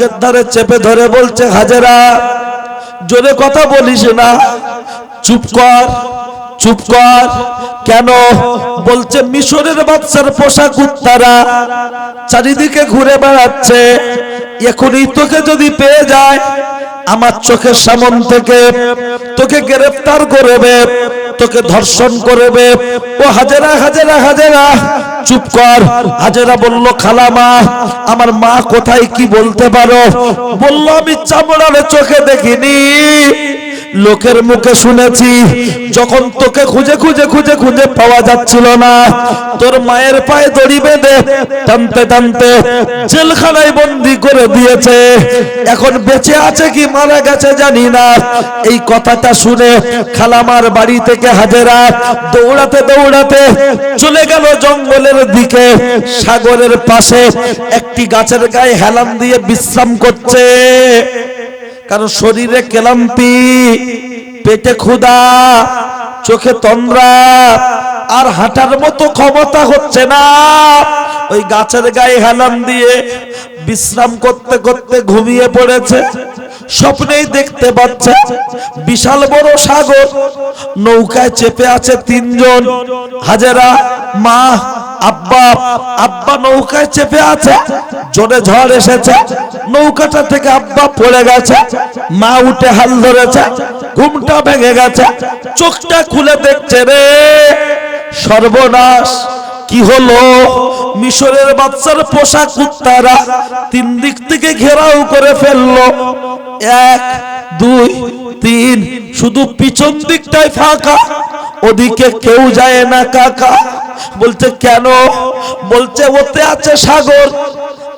বুকের ধারে চেপে ধরে বলছে, হাজেরা, জোরে কথা বলিস না। চুপ কর চুপ কর। কেন? বলছে, মিশরের বাচ্চার পোষা কুত্তারা চারিদিকে ঘুরে বেড়াচ্ছে। এখনই তোকে যদি পেয়ে যায়, আমার চোখের সামন থেকে তোকে গ্রেফতার করবে, তোকে ধর্ষণ করবে। ও হাজারা, হাজেরা, হাজারা চুপ কর। হাজেরা বলল খালা মা আমার মা কোথায়? কি বলতে পারো? বলল, আমি চামড়ার চোখে দেখিনি। লোকের মুখে শুনেছি, যখন তোকে খুঁজে খুঁজে খুঁজে খুঁজে পাওয়া যাচ্ছিল না, তোর মায়ের পায়ে দড়ি বেঁধে টানতে টানতে জেলখানায় বন্দি করে দিয়েছে। এখন বেঁচে আছে কি মারা গেছে জানি না। এই কথাটা শুনে খালামার বাড়ি থেকে হাজেরা দৌড়াতে দৌড়াতে চলে গেল জঙ্গলের দিকে। সাগরের পাশে একটি গাছের গায়ে হেলান দিয়ে বিশ্রাম করছে। কারণ শরীরে ক্লান্তি, পেটে ক্ষুধা, চোখে তন্দ্রা আর হাঁটার মতো ক্ষমতা হচ্ছে না। ওই গাছের গায়ে হেলান দিয়ে বিশ্রাম করতে করতে ঘুমিয়ে পড়েছে, স্বপ্নেই দেখতে পাচ্ছে বিশাল বড় সাগর, নৌকায় চেপে আছে তিনজন, হাজারা মা আব্বা আব্বা নৌকায় চেপে আছে, জোরে ঝড় এসেছে। নৌকাটা থেকে আব্বা পড়ে গেছে, মা উঠে হাল ধরেছে, ঘুমটা ভেঙে গেছে, চোখটা খুলে দেখছে রে। সর্বনাশ, কি হলো? মিশরের বাচ্চার পোশাক কুত্তারা তিন দিক থেকে ঘেরাও করে ফেলল। এক, দুই, তিন, শুধু পিছন দিকটাই ফাঁকা। ওদিকে কেউ যায় না, কাকা। বলছে, কেন? বলছে, ওতে আছে সাগর,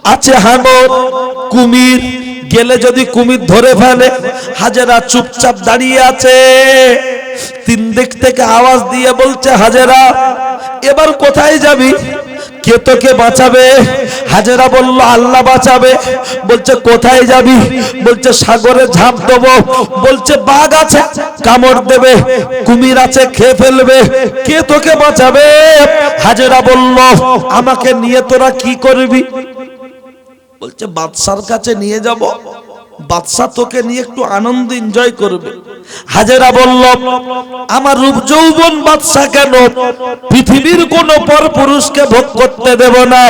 আছে হাঙর, কুমির। গেলে যদি কুমির ধরে ফেলে, হাজেরা চুপচাপ দাঁড়িয়ে আছে। তিন দিক থেকে আওয়াজ দিয়ে বলছে, হাজেরা, এবার কোথায় যাবি? কে তোকে বাঁচাবে? হাজারা বলল, আল্লাহ বাঁচাবে। বলছে, কোথায় যাবি? বলছে, সাগরে ঝাঁপ দেবো। বলছে, বাঘ আছে, কামড় দেবে, কুমির আছে, খেয়ে ফেলবে। কে তোকে বাঁচাবে? হাজারা বলল, আমাকে নিয়ে তোরা কি করবি? বলছে, বাদশার কাছে নিয়ে যাব। বাদশা তোকে নিয়ে একটু আনন্দ এনজয় করবে। হাজেরা বলল, আমার রূপ যৌবন বাদশা কেন? পৃথিবীর কোন পর পুরুষকে ভোগ করতে দেব না।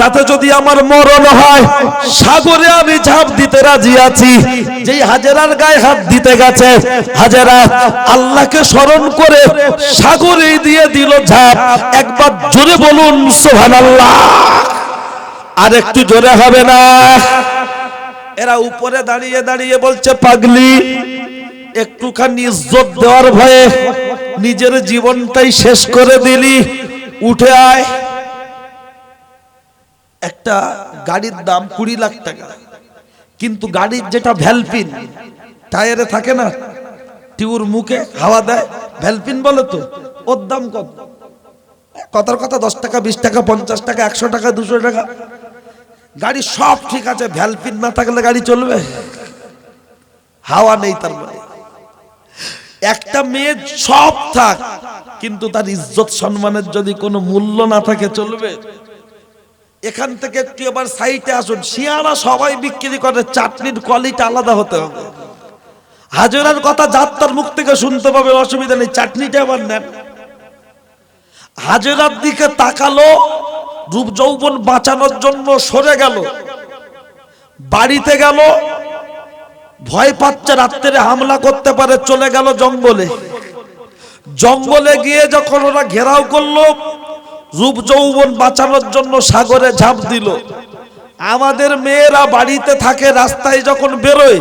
তাতে যদি আমার মরণ হয়, সাগরে আমি ঝাঁপ দিতে রাজি আছি। যেই হাজেরার গায়ে হাত দিতে গেছে, হাজেরা, আল্লাহকে স্মরণ করে সাগরে দিয়ে দিল ঝাঁপ। একবার জোরে বলুন, সুবহানাল্লাহ। আর একটু জোরে হবে না। এরা উপরে দাঁড়িয়ে দাঁড়িয়ে বলছে, পাগলি একটুখানি ইজ্জত দেওয়ার ভয়ে নিজের জীবনটাই শেষ করে দিলি। উঠে আয়। একটা গাড়ির দাম কুড়ি লাখ টাকা। কিন্তু গাড়ির যেটা ভ্যালপিন, টায়ারে থাকে না, টিউর মুখে হাওয়া দেয়। ভ্যালপিন বলে তো, ওর দাম কত? কথার কথা দশ টাকা, বিশ টাকা, পঞ্চাশ টাকা, একশো টাকা, দুশো টাকা। গাড়ি সব ঠিক আছে, ভ্যালপিন না থাকলে গাড়ি চলবে। হাওয়া নেই তার মানে। একটা মেয়ে সব থাক, কিন্তু তার ইজ্জত সম্মানের যদি কোনো মূল্য না থাকে চলবে। এখান থেকে একটু এবার সাইটে আসুন শিয়ারা সবাই বিক্রি করে, চাটনির কোয়ালিটি আলাদা হতে হবে। হাজারার কথা যাত্রার মুখ থেকে শুনতে পাবে, অসুবিধা নেই, চাটনিটা আবার নেন। হাজেরার দিকে তাকালো, রূপ যৌবন বাঁচানোর জন্য সরে গেল। বাড়িতে গেল ভয় পাচ্ছে, রাত্রে হামলা করতে পারে, চলে গেল জঙ্গলে। জঙ্গলে গিয়ে যখন ওরা ঘেরাও করল, রূপ যৌবন বাঁচানোর জন্য সাগরে ঝাঁপ দিল। আমাদের মেয়েরা বাড়িতে থাকে, রাস্তায় যখন বেরোয়,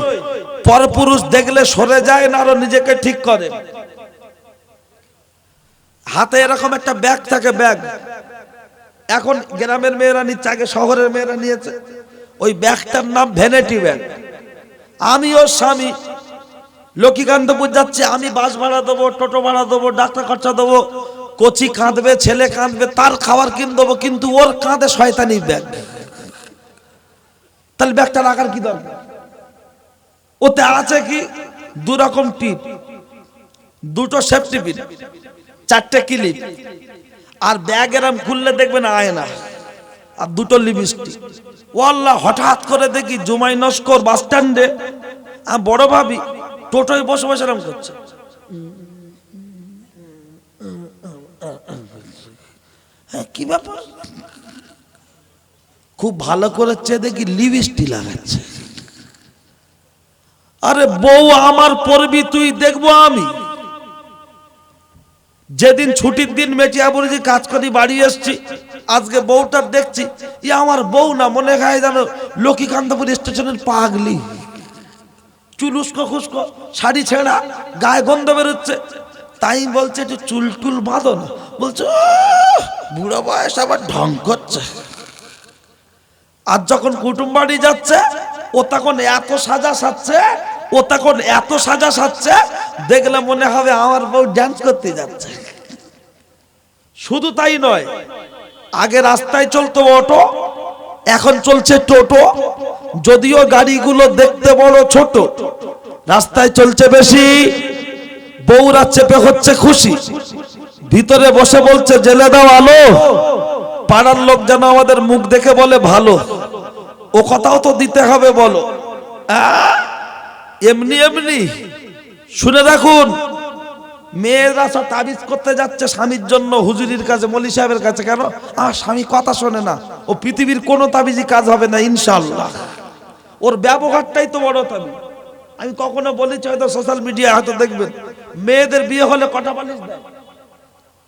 পরপুরুষ দেখলে সরে যায় না, আরও নিজেকে ঠিক করে। হাতে এরকম একটা ব্যাগ থাকে, ব্যাগ। এখন গ্রামের মেয়েরা নিচ্ছে, আগে শহরের মেয়েরা নিয়েছে। ওই ব্যাগটার নাম ভ্যানিটি ব্যাগ। আমি ওর স্বামী। লক্ষ্মীকান্তপুর যাচ্ছে, আমি বাস ভাড়া দেবো, টোটো ভাড়া দেবো, ডাক্তার খরচা দেবো। কচি কাঁদবে, ছেলে কাঁদবে, তার খাবার কিন দেবো, কিন্তু ওর কাঁধে শয়তানি ব্যাগ। তাহলে ব্যাগটা রাখার কি দরকার? ওতে আছে কি? দু রকম টিপ। দুটো সেফটি পিন, চারটে ক্লিপ। আর ব্যাগ এরম খুললে দেখবেন আয় না আর দুটো লিপস্টিক ও আল্লাহ হঠাৎ করে দেখি জুমাই নস্কর বাস স্ট্যান্ডে। আর বড় ভাবি টোটোয় বসে বসে এরম করছে। হ্যাঁ কি ব্যাপার? খুব ভালো করে চেয়ে দেখি লিপস্টিক লাগাচ্ছে। আরে বউ আমার পড়বি তুই দেখব আমি। যেদিন ছুটির দিন মেটিয়া বলেছি কাজ করি বাড়ি এসছি আজকে বউটার দেখছি ই আমার বউ না মনে হয় জানো লক্ষ্মীকান্তপুর স্টেশনের পাগলি। চুল উস্কো খুস্কো শাড়ি ছেঁড়া গায়ে গন্ধ বেরোচ্ছে। তাই বলছে একটু চুল টুল বাঁধো না। বলছে "আহ, বুড়ো বয়স আবার ঢং করছে। আর যখন কুটুম বাড়ি যাচ্ছে ও তখন এত সাজা সাজছে ও তখন এত সাজা সাজছে দেখলে মনে হবে আমার বউ ডান্স করতে যাচ্ছে। শুধু তাই নয় আগে রাস্তায় চলতো অটো, এখন চলছে টোটো। যদিও গাড়িগুলো দেখতে বড় ছোট, রাস্তায় চলছে বেশি, বউরা চেপে হচ্ছে খুশি। ভিতরে বসে বলছে, জেলে দাও আলো, পাড়ার লোক যেন আমাদের মুখ দেখে বলে ভালো। ও কথাও তো দিতে হবে বলো? এমনি এমনি, শুনে রাখুন মেয়েরা সব তাবিজ করতে যাচ্ছে স্বামীর জন্য হুজুরির কাছে, মলি সাহেবের কাছে কেন? আর স্বামী কথা শোনে না। ও পৃথিবীর কোনো তাবিজই কাজ হবে না ইনশাল্লাহ ওর ব্যবহারটাই তো বড় তাবিজ। আমি কখনো বলেছি, হয়তো সোশ্যাল মিডিয়া হয়তো দেখবেন, মেয়েদের বিয়ে হলে কটা বালিশ দেয়?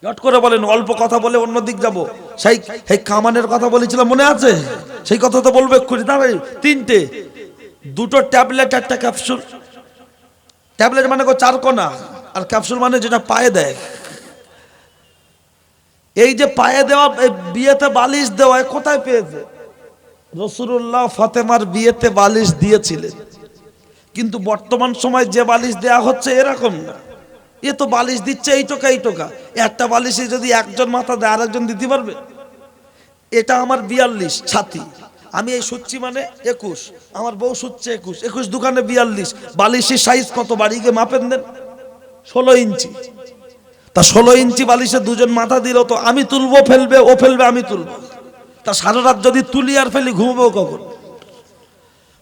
জট করে বলেন, অল্প কথা বলে অন্য দিক যাব। সেই সেই কামানের কথা বলেছিলাম, মনে আছে? সেই কথা তো বলবে এক্ষুনি। দাঁড়াই তিনটে। দুটো ট্যাবলেট, একটা ক্যাপসুল। ট্যাবলেট মানে চার কোনা আর ক্যাপসুল মানে যেটা পায়ে দেয়। এই যে পায়ে দেওয়া বিয়েতে বালিশ দেওয়া এ কোথায় পেয়েছে? রসুল্লাহ ফাতেমার বিয়েতে বালিশ দিয়েছিলেন। কিন্তু বর্তমান সময় যে বালিশ দেয়া হচ্ছে এরকম না। এ তো বালিশ দিচ্ছে এই টোকা এই টোকা। একটা বালিশে যদি একজন মাথা দেয়, আরেকজন দিতে পারবে? এটা আমার বিয়াল্লিশ, ছাতি। আমি এই সুচ্ছি মানে একুশ। আমার বউ সুচ্ছে একুশ। একুশ দোকানে বিয়াল্লিশ। বালিশের সাইজ কত? বাড়ি গিয়ে মাপেন দেন। ষোলো ইঞ্চি। তা ষোলো ইঞ্চি বালিশে দুজন মাথা দিল তো আমি তুলবো, ফেলবে, ও ফেলবে, আমি তুলবো। তা সারা রাত যদি তুলি আর ফেলি, ঘুমবো কখন?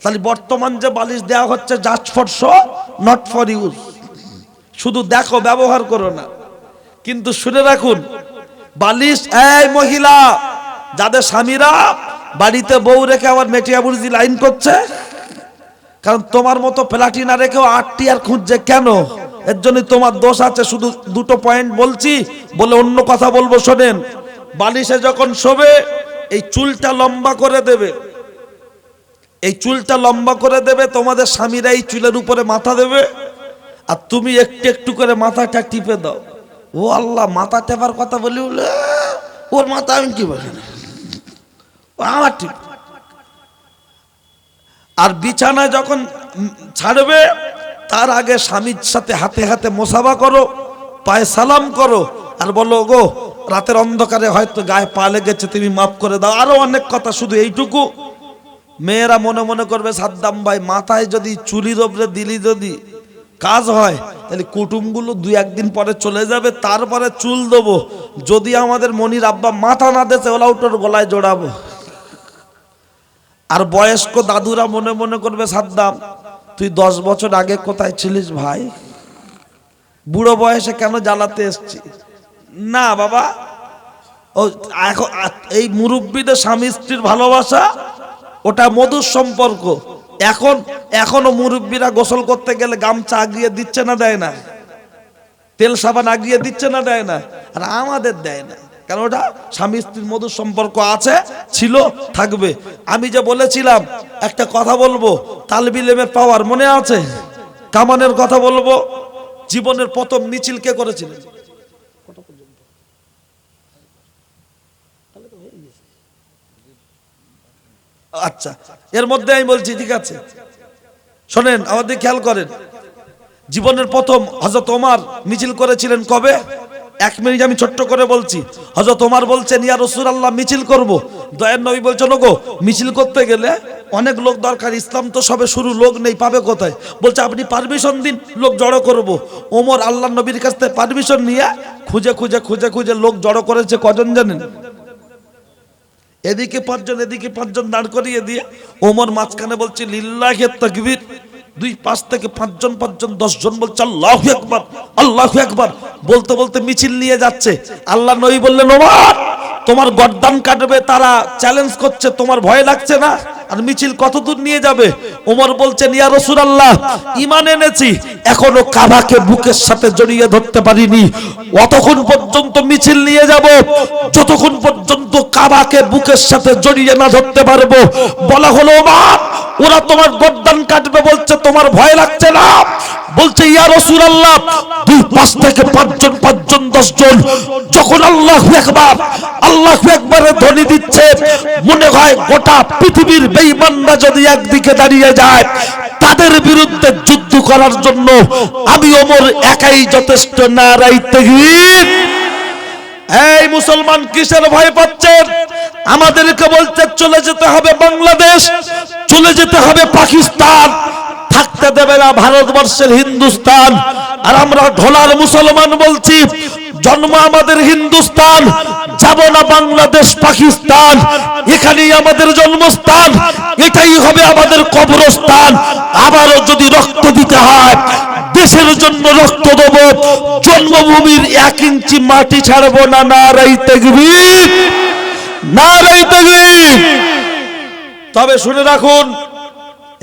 তাহলে বর্তমান যে বালিশ দেওয়া হচ্ছে just for show not for use শুধু দেখো, ব্যবহার করো না। কিন্তু শুনে রাখুন, বালিশ, এই মহিলা, যাদের স্বামীরা বাড়িতে বউ রেখে আমার মেটিয়া বুড়ি লাইন করছে, কারণ তোমার মতো প্লাটিনা রেখেও আটটি আর খুঁজছে কেন? এর জন্য তোমার দোষ আছে, শুধু দুটো পয়েন্ট বলছি। বলে অন্য কথা বলব, শোনেন। বালিশে যখন শোবে, এই চুলটা লম্বা করে দেবে। এই চুলটা লম্বা করে দেবে, তোমাদের স্বামীরা এই চুলের উপরে মাথা দেবে। আর তুমি একটু একটু করে মাথাটা টিপে দাও। ও আল্লাহ, মাথা টেপার কথা বলি বলে, ওর মাথা আমি না ও আমার টিপ আর বিছানায় যখন ছাড়বে তার আগে স্বামীর সাথে হাতে হাতে মোসাবা করো, পায়ে সালাম করো, আর বলো গো রাতের অন্ধকারে হয়তো গায়ে পা লেগেছে, তুমি মাফ করে দাও। আরও অনেক কথা শুধু এইটুকু। মেয়েরা মনে মনে করবে, সাদ্দাম ভাই, মাথায় যদি চুলির ওপরে দিলি যদি কাজ হয়, তাহলে কুটুমগুলো দুই একদিন পরে চলে যাবে, তারপরে চুল দেবো। যদি আমাদের মনির আব্বা মাথা না দেছে, ওলা উটোর গলায় জোড়াবো। আর বয়স্ক দাদুরা মনে মনে করবে, সাদ্দাম তুই দশ বছর আগে কোথায় ছিলিস ভাই? বুড়ো বয়সে কেন জ্বালাতে এসছি না, বাবা। ও, এখন, এই মুরব্বীদের স্বামী স্ত্রীর ভালোবাসা, ওটা মধুর সম্পর্ক। এখন, এখনও মুরব্বীরা গোসল করতে গেলে গামছা আগিয়ে দিচ্ছে না, দেয় না? তেল সাবান আগিয়ে দিচ্ছে না, দেয় না? আর আমাদের দেয় না। কারণ ওটা? স্বামী স্ত্রীর মধুর সম্পর্ক আছে, ছিল, থাকবে। আমি যে বলেছিলাম, একটা কথা বলব, তালবিলেমের পাওয়ার মনে আছে? কামানের কথা বলব, জীবনের প্রথম মিছিল কে করেছিলেন আচ্ছা এর মধ্যে আমি বলছি, ঠিক আছে। শোনেন, আমাদের খেয়াল করেন, জীবনের প্রথম হজরত ওমার মিছিল করেছিলেন কবে? এক মিনিট আমি ছোট্ট করে বলছি। হজরত ওমার বলছেন, ইয়া রসুল আল্লাহ মিছিল করব। দয়ার নবী বলছেন গো মিছিল করতে গেলে অনেক লোক দরকার, ইসলাম তো সবে শুরু, লোক নেই, পাবে কোথায়? বলছে, আপনি পারমিশন দিন, লোক জড়ো করব। ওমর আল্লাহ নবীর কাছ থেকে পারমিশন নিয়ে খুঁজে খুঁজে খুঁজে খুঁজে লোক জড়ো করেছে কজন জানেন? এদিকে পাঁচজন এদিকে পাঁচজন দাঁড় করিয়ে দিয়ে ওমর মাঝখানে বলছে, লিল্লাহে তাকবীর দুই পাঁচ থেকে পাঁচজন পাঁচজন, দশজন বলছে, আল্লাহু একবার আল্লাহু একবার বলতে বলতে মিছিল নিয়ে যাচ্ছে। আল্লাহ নবী বললেন, ওমর, তোমার গর্দান কাটবে, তারা চ্যালেঞ্জ করছে, তোমার ভয় লাগছে না? আর মিছিল কত দূর নিয়ে যাবে? ওমর বলছেন, ইয়া রাসূলুল্লাহ, ঈমান এনেছি, এখনও কাবাকে বুকের সাথে জড়িয়ে ধরতে পারিনি। অতক্ষণ পর্যন্ত মিছিল নিয়ে যাব, যতক্ষণ পর্যন্ত কাবাকে বুকের সাথে জড়িয়ে না ধরতে পারব। বলা হলো, ওমর ওরা তোমার গর্দান কাটবে বলছে, তোমার ভয় লাগছে না? বলছে, ইয়া রাসূলুল্লাহ, দুই পাঁচ থেকে পাঁচজন পাঁচজন, দশজন, যখন আল্লাহু আকবার, আল্লাহু আকবারে ধ্বনি দিচ্ছে, মনে হয় গোটা পৃথিবীর বেঈমানরা যদি একদিকে দাঁড়িয়ে যায়, তাদের বিরুদ্ধে যুদ্ধ করার জন্য আমি ওমর একাই যথেষ্ট নারাই তাকবীর। এই মুসলমান কিসের ভয় পাচ্ছেন? আমাদেরকে বলতে চলে যেতে হবে বাংলাদেশ। চলে যেতে হবে পাকিস্তান। থাকতে দেবে না ভারতবর্ষের হিন্দুস্তান। আর আমরা ঢোলার মুসলমান বলছি, জন্ম আমাদের হিন্দুস্তান, যাব না বাংলাদেশ, পাকিস্তান। এখানেই আমাদের জন্মস্থান, এটাই হবে আমাদের কবরস্থান। আবারও যদি রক্ত দিতে হয়, দেশের জন্য রক্ত দেব। জন্মভূমির এক ইঞ্চি মাটি ছাড়বো না না রাইতে না রাইতে তবে শুনে রাখুন,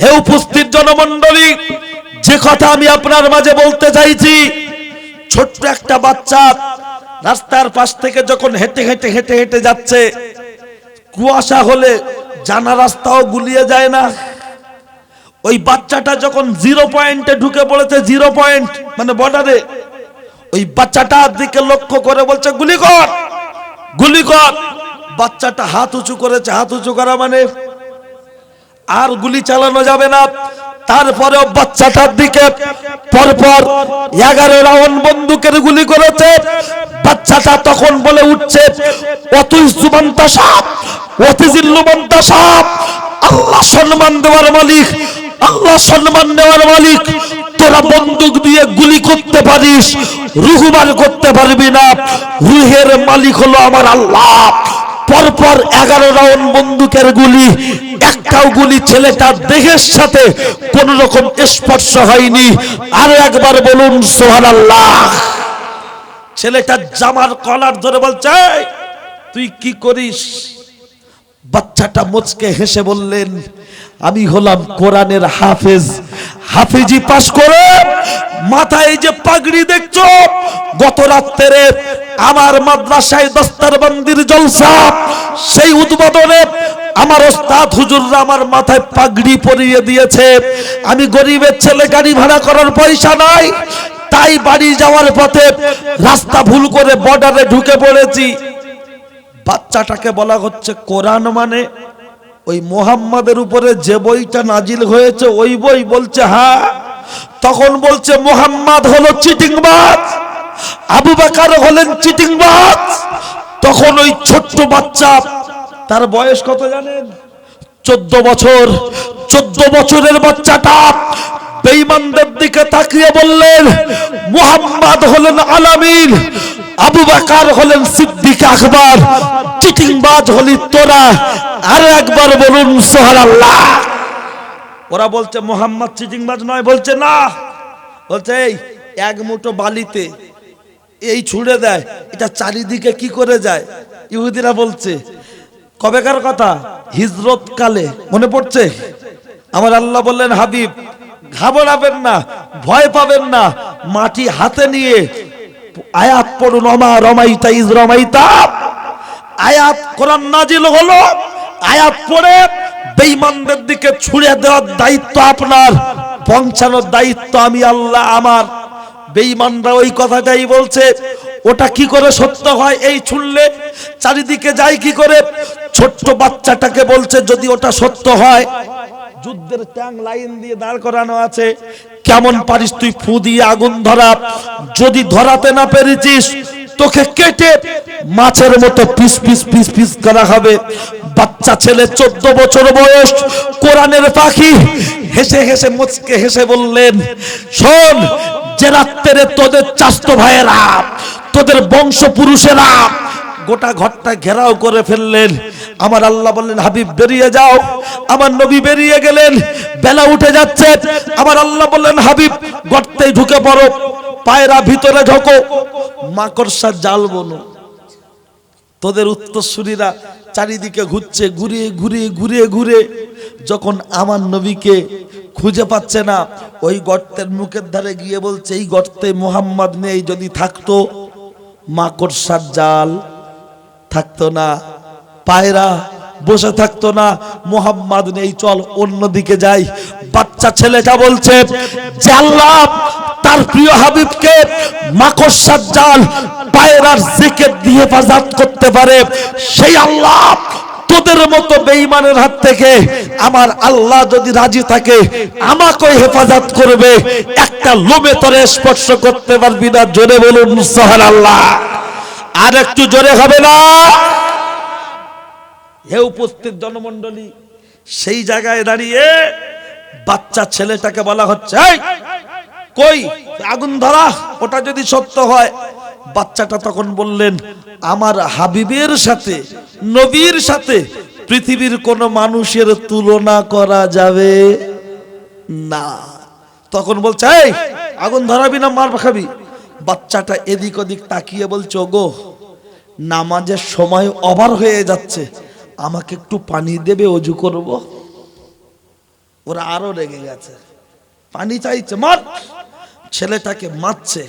হে উপস্থিত জনমন্ডলী যে কথা আমি আপনার মাঝে বলতে চাইছি, ছোট্ট একটা বাচ্চা রাস্তার পাশ থেকে যখন হেঁটে হেঁটে হেঁটে হেঁটে যাচ্ছে, কুয়াশা হলে জানা রাস্তাও গুলিয়ে যায় না। ওই বাচ্চাটা যখন জিরো পয়েন্টে ঢুকে পড়েছে, জিরো পয়েন্ট মানে বর্ডারে ওই বাচ্চাটার দিকে লক্ষ্য করে বলছে, গুলি কর গুলি কর। বাচ্চাটা হাত উঁচু করেছে, হাত উঁচু করা মানে আর গুলি চালানো যাবে না। তারপরেও বাচ্চাটার দিকে পরপর এগারো রাউন্ড বন্দুকের গুলি করেছে। বাচ্চাটা তখন বলে উঠছে অতুই সুমন্তা সাপ অতিজিল্লুমন্তা সাপ, আল্লাহ সম্মান দেওয়ার মালিক, আল্লাহ সম্মান দেওয়ার মালিক, তোরা বন্দুক দিয়ে গুলি করতে পারিস রুহুবার করতে পারবি না। রুহের মালিক হলো আমার আল্লাহ। পরপর এগারো রাউন্ড বন্দুকের গুলি একটাও গুলি ছেলেটার দেহের সাথে কোন রকম স্পর্শ হয়নি। আরও একবার বলুন সোহান আল্লাহ ছেলেটার জামার কলার ধরে বলছে "এই, তুই কি করিস? বাচ্চাটা মুচকে হেসে বললেন আমি হলাম কোরআনের হাফেজ। হাফিজি পাশ করে মাথায় যে পাগড়ি দেখছ গত রাত্রে আমার মাদ্রাসায় দস্তারবন্দির জলসা সেই উদ্বোধনে আমার ওস্তাদ হুজুররা আমার মাথায় পাগড়ি পরিয়ে দিয়েছে। আমি গরিবের ছেলে, গাড়ি ভাড়া করার পয়সা নাই। তাই বাড়ি যাওয়ার পথে রাস্তা ভুল করে বর্ডারে ঢুকে পড়েছি। বাচ্চাটাকে বলা হচ্ছে কোরআন মানে। ওই মোহাম্মদের উপরে যে বইটা নাজিল হয়েছে, ওই বই বলছে হ্যাঁ তখন বলছে, মোহাম্মদ হলো চিটিংবাজ, আবু বাকার হলেন চিটিংবাজ। তখন ওই ছোট্ট বাচ্চা তার বয়স কত জানেন? চোদ্দ বছর। চোদ্দ বছরের বাচ্চাটা বেঈমানদের দিকে তাকিয়ে বললেন, মুহাম্মদ হলেন আলামিন, আবু বাকার হলেন সিদ্দিক আকবর, চিটিংবাজ হলি তোরা, আর একবার বলুন সোহার আল্লাহ ওরা বলছে, মোহাম্মদ চিটিংবাজ নয়। বলছে, না। বলছে, এই, এক মুঠো বালিতে এই ছুঁড়ে দেয়, এটা চারিদিকে কি করে যায়? ইহুদিরা বলছে কবেকার কথা? হিজরত কালে মনে পড়ছে? আমার আল্লাহ বললেন, হাবিব, ঘাবড়াবেন না, ভয় পাবেন না, মাটি হাতে নিয়ে আয়াত পড়ুন অমা রমাইতা, ইজ রমাইতা। আয়াত কোরআন নাজিল হলো, আয়াত পড়ে বেঈমানদের দিকে ছুড়ে দেওয়ার দায়িত্ব আপনার, পৌঁছানোর দায়িত্ব আমি আল্লাহ আমার। বেঈমানরা ওই কথাটাই বলছে ওটা কি করে সত্য হয় এই ছুড়লে চারিদিকে যায় কি করে? ছোট্ট বাচ্চাটাকে বলছে, যদি ওটা সত্য হয়, যুদ্ধের ট্যাং লাইন দিয়ে দাঁড় করানো আছে, কেমন পারিস তুই ফু দিয়ে আগুন ধরা? যদি ধরাতে না পেরেছিস, তোকে কেটে মাছের মতো পিস পিস পিস পিস করা হবে। বাচ্চা ছেলে, চোদ্দ বছর বয়স, কোরআনের পাখি হেসে হেসে মুচকে হেসে বললেন, শোন, যে রাত্রে তোদের চাস্ত ভাইয়েরা তোদের বংশ পুরুষেরা গোটা ঘরটা ঘেরাও করে ফেললেন। আমার আল্লাহ বললেন, হাবিব, বেরিয়ে যাও। আমার নবী বেরিয়ে গেলেন। বেলা উঠে যাচ্ছে। আমার আল্লাহ বললেন, হাবিব, গর্তেই ঢুকে পড়ো। পায়রা ভিতরে ঢোকো। মাকড়সা জাল বনো। তোদের উত্তরসূরিরা চারিদিকে ঘুরছে ঘুরে ঘুরে ঘুরে ঘুরে যখন আমার নবীকে খুঁজে পাচ্ছে না, ওই গর্তের মুখের ধারে গিয়ে বলছে, এই গর্তে মোহাম্মদ নেই, যদি থাকতো মাকড়সার জাল থাকতো না, পায়রা বসে থাকতো না। মোহাম্মদ নেই, চল অন্যদিকে যাই। বাচ্চা ছেলেটা বলছে, যে আল্লাহ, তার প্রিয় হাবিবকে মাকড়সার জাল, পায়রার জিকির দিয়ে হেফাজত করতে পারে। সেই আল্লাহ তোদের মতো বেঈমানের হাত থেকে আমার আল্লাহ যদি রাজি থাকে আমাকে হেফাজত করবে। একটা লোমে তরে স্পর্শ করতে পারবি না জোরে বলুন সোহান আল্লাহ আর একটু জোরে হবে না? হে উপস্থিত জনমণ্ডলী সেই জায়গায় দাঁড়িয়ে বাচ্চা ছেলেটাকে বলা হচ্ছে "এই, কই আগুন ধরা ওটা যদি সত্য হয় বাচ্চাটা তখন বললেন, আমার হাবিবের সাথে, নবীর সাথে পৃথিবীর কোন মানুষের তুলনা করা যাবে না। তখন বলছে, এই, আগুন ধরাবি না মার খাবি। বাচ্চাটা এদিক ওদিক তাকিয়ে বলছে, ওগো, নামাজের সময় অভার হয়ে যাচ্ছে, আমাকে একটু পানি দেবে, অজু করব। ওরা আরও রেগে গেছে। পানি চাইছে, মার! ছেলেটাকে মারছে।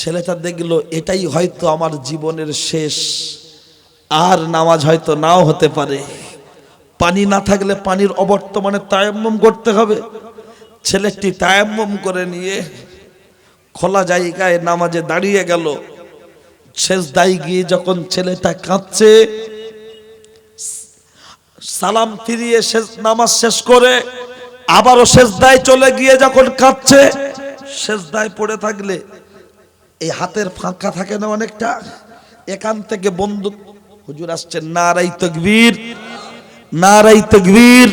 ছেলেটা দেখল, এটাই হয়তো আমার জীবনের শেষ। আর নামাজ হয়তো নাও হতে পারে। পানি না থাকলে পানির অবর্তমানে তায়াম্মম করতে হবে। ছেলেটি তায়াম্মম করে নিয়ে খোলা জায়গায় নামাজে দাঁড়িয়ে গেল। শেষ দায় গিয়ে যখন ছেলেটা কাঁদছে, সালাম ফিরিয়ে শেষ, নামাজ শেষ করে আবারও শেষ দায় চলে গিয়ে যখন কাঁদছে শেষ দায় পড়ে থাকলে এই হাতের ফাঁকা থাকে না অনেকটা? এখান থেকে বন্দুক, হুজুর আসছেন নারাই তকবীর নারাই তকবীর